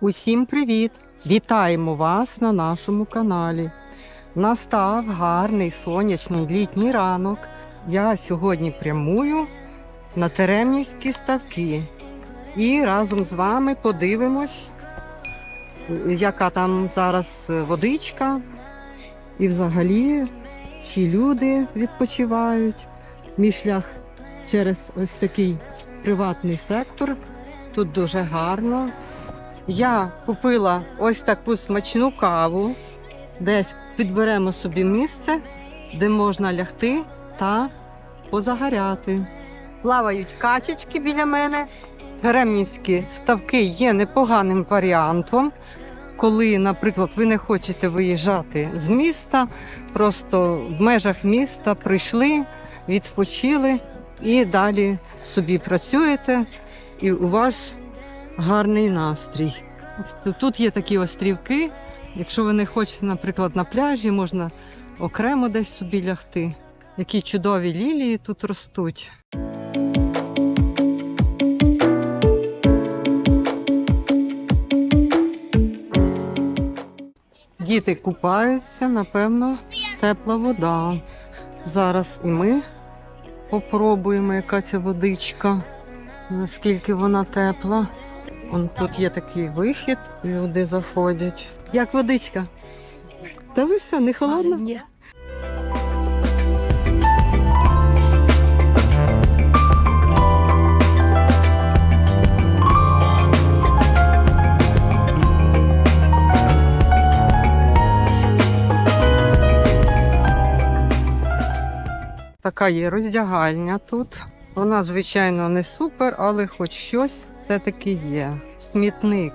Усім привіт! Вітаємо вас на нашому каналі. Настав гарний сонячний літній ранок. Я сьогодні прямую на Теремнівські ставки. І разом з вами подивимось, яка там зараз водичка. І взагалі всі люди відпочивають. Мій шлях через ось такий приватний сектор. Тут дуже гарно. Я купила ось таку смачну каву. Десь підберемо собі місце, де можна лягти та позагоряти. Плавають качечки біля мене. Гремнівські ставки є непоганим варіантом. Коли, наприклад, ви не хочете виїжджати з міста, просто в межах міста прийшли, відпочили і далі собі працюєте, і у вас гарний настрій. Тут є такі острівки. Якщо ви не хочете, наприклад, на пляжі, можна окремо десь собі лягти. Які чудові лілії тут ростуть. Діти купаються, напевно, тепла вода. Зараз і ми попробуємо, яка ця водичка, наскільки вона тепла. Вон тут є такий вихід, люди заходять. Як водичка? Та ви що, не холодно? Ні. Така є роздягальня тут. Вона, звичайно, не супер, але хоч щось все-таки є. Смітник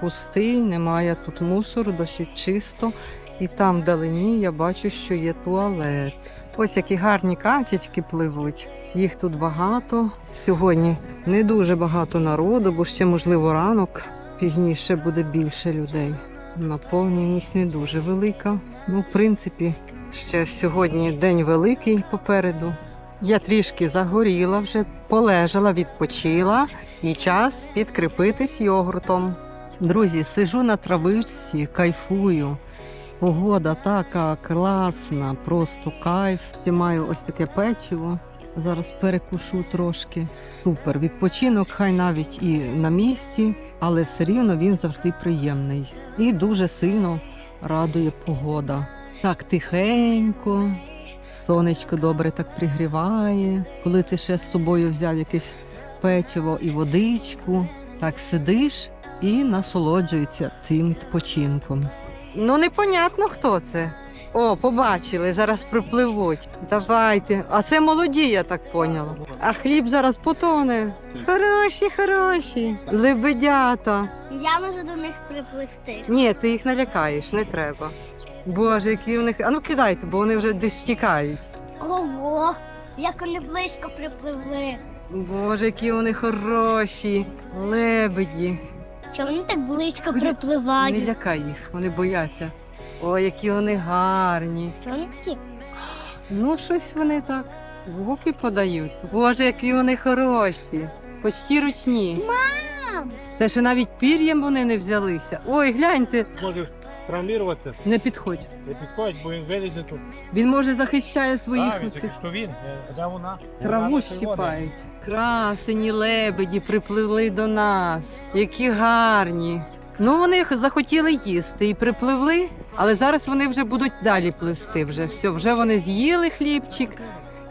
пустий, немає тут мусору, досить чисто. І там вдалині я бачу, що є туалет. Ось які гарні качечки пливуть. Їх тут багато. Сьогодні не дуже багато народу, бо ще, можливо, ранок. Пізніше буде більше людей. Наповненість не дуже велика. Ну, в принципі, ще сьогодні день великий попереду. Я трішки загоріла вже, полежала, відпочила і час підкріпитись йогуртом. Друзі, сижу на травичці, кайфую. Погода така класна, просто кайф. Маю ось таке печиво. Зараз перекушу трошки. Супер. Відпочинок, хай навіть і на місці, але все рівно він завжди приємний. І дуже сильно радує погода. Так тихенько, сонечко добре так пригріває. Коли ти ще з собою взяв якесь печиво і водичку, так сидиш і насолоджується цим відпочинком. Ну, непонятно, хто це. О, побачили, зараз припливуть. Давайте. А це молоді, я так поняла. А хліб зараз потоне. Хороші, хороші. Лебедята. Я можу до них приплисти. Ні, ти їх налякаєш, не треба. Боже, які в них. А ну кидайте, бо вони вже десь втікають. Ого, як вони близько припливли. Боже, які вони хороші. Лебеді. Чому вони так близько припливають? Не лякай їх, вони бояться. Ой, які вони гарні. Такі? Ну, щось вони так звуки подають. Боже, які вони хороші. Почті ручні. Мам! Це ще навіть пір'ям вони не взялися. Ой, гляньте, може травміруватися, не підходь. не підходить, бо він вилізе тут. Він може захищає своїх Так, оцих що він, е, де вона? траву щіпають. Красені лебеді припливли до нас. Які гарні. Ну, вони захотіли їсти і припливли, але зараз вони вже будуть далі пливсти. Вже все, вже вони з'їли хлібчик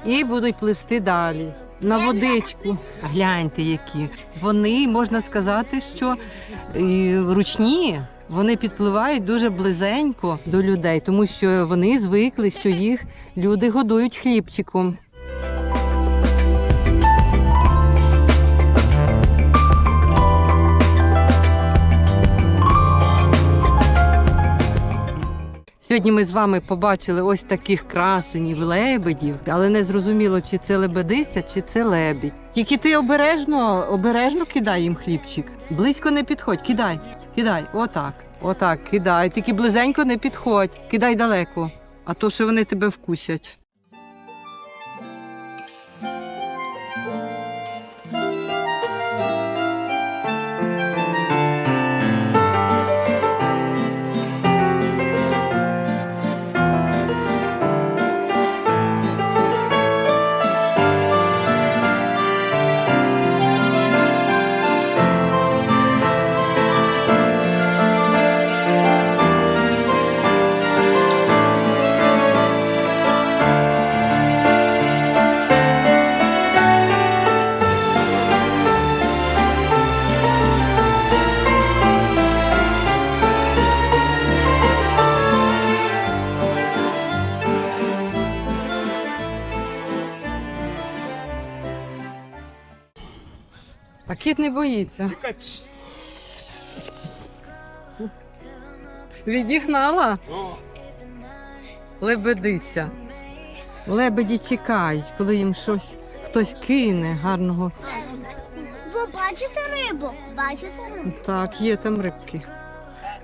і будуть пливсти далі. На водичку. Гляньте, які. Вони, можна сказати, що ручні. Вони підпливають дуже близенько до людей, тому що вони звикли, що їх люди годують хлібчиком. Сьогодні ми з вами побачили ось таких красенів лебедів, але не зрозуміло, чи це лебедиця, чи це лебідь. Тільки ти обережно, обережно кидай їм хлібчик. Близько не підходь, кидай, кидай, отак, отак, кидай. Тільки близенько не підходь, кидай далеко, а то що вони тебе вкусять. Кіт не боїться. Тікай. Пш. Відігнала? О, Лебедиця. Лебеді чекають, коли їм щось хтось кине гарного. Ви бачите рибу? Бачите рибу? Так, є там рибки.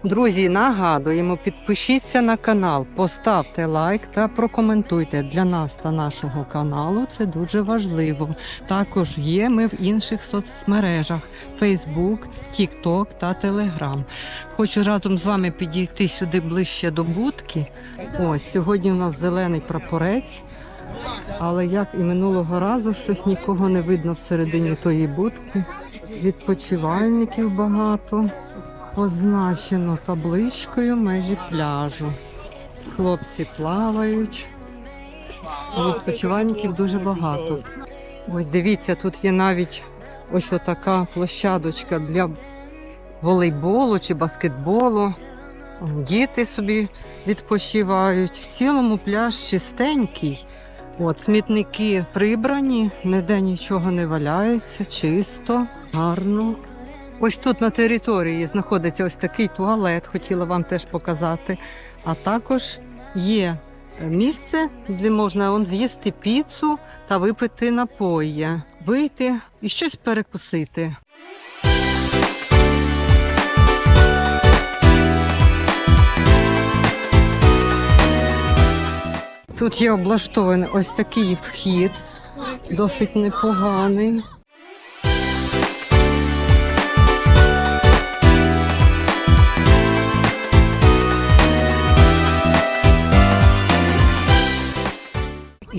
Друзі, нагадуємо, підпишіться на канал, поставте лайк та прокоментуйте для нас та нашого каналу. Це дуже важливо. Також є ми в інших соцмережах: Facebook, TikTok та Telegram. Хочу разом з вами підійти сюди ближче до будки. Ось сьогодні у нас зелений прапорець. Але як і минулого разу, щось нікого не видно всередині тої будки. Відпочивальників багато. Позначено табличкою межі пляжу. Хлопці плавають. Відпочивальників дуже багато. Ось дивіться, тут є навіть ось отака площадочка для волейболу чи баскетболу. Діти собі відпочивають. В цілому пляж чистенький. От, смітники прибрані, ніде нічого не валяється, чисто, гарно. Ось тут на території знаходиться ось такий туалет, хотіла вам теж показати. А також є місце, де можна он, з'їсти піцу та випити напої, вийти і щось перекусити. Тут є облаштований ось такий вхід, досить непоганий.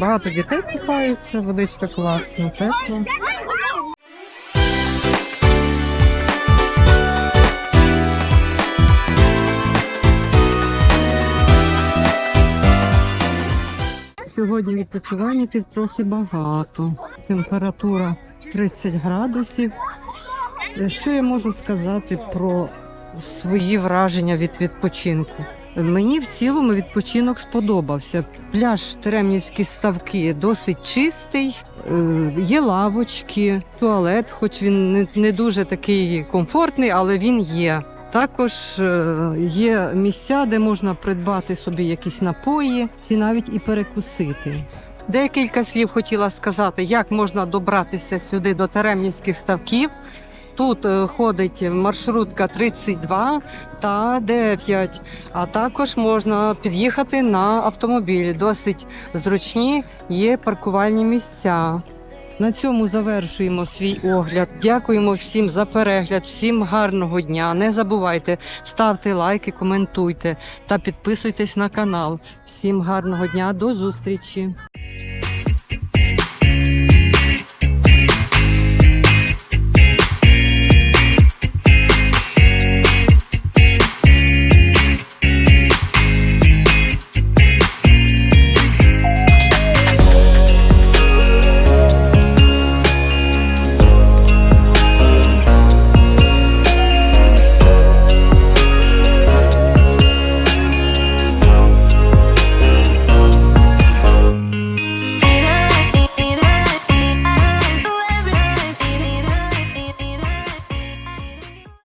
Багато дітей купаються, водичка класна, тепла. Сьогодні відпочивальників трохи багато. Температура 30 градусів. Що я можу сказати про свої враження від відпочинку? Мені в цілому відпочинок сподобався. Пляж Теремнівські ставки досить чистий, е, є лавочки, туалет, хоч він не, дуже такий комфортний, але він є. Також е, є місця, де можна придбати собі якісь напої чи навіть і перекусити. Декілька слів хотіла сказати, як можна добратися сюди до Теремнівських ставків. Тут е, ходить маршрутка 32 та 9, а також можна під'їхати на автомобілі. Досить зручні є паркувальні місця. На цьому завершуємо свій огляд. Дякуємо всім за перегляд, всім гарного дня. Не забувайте ставте лайки, коментуйте та підписуйтесь на канал. Всім гарного дня, до зустрічі!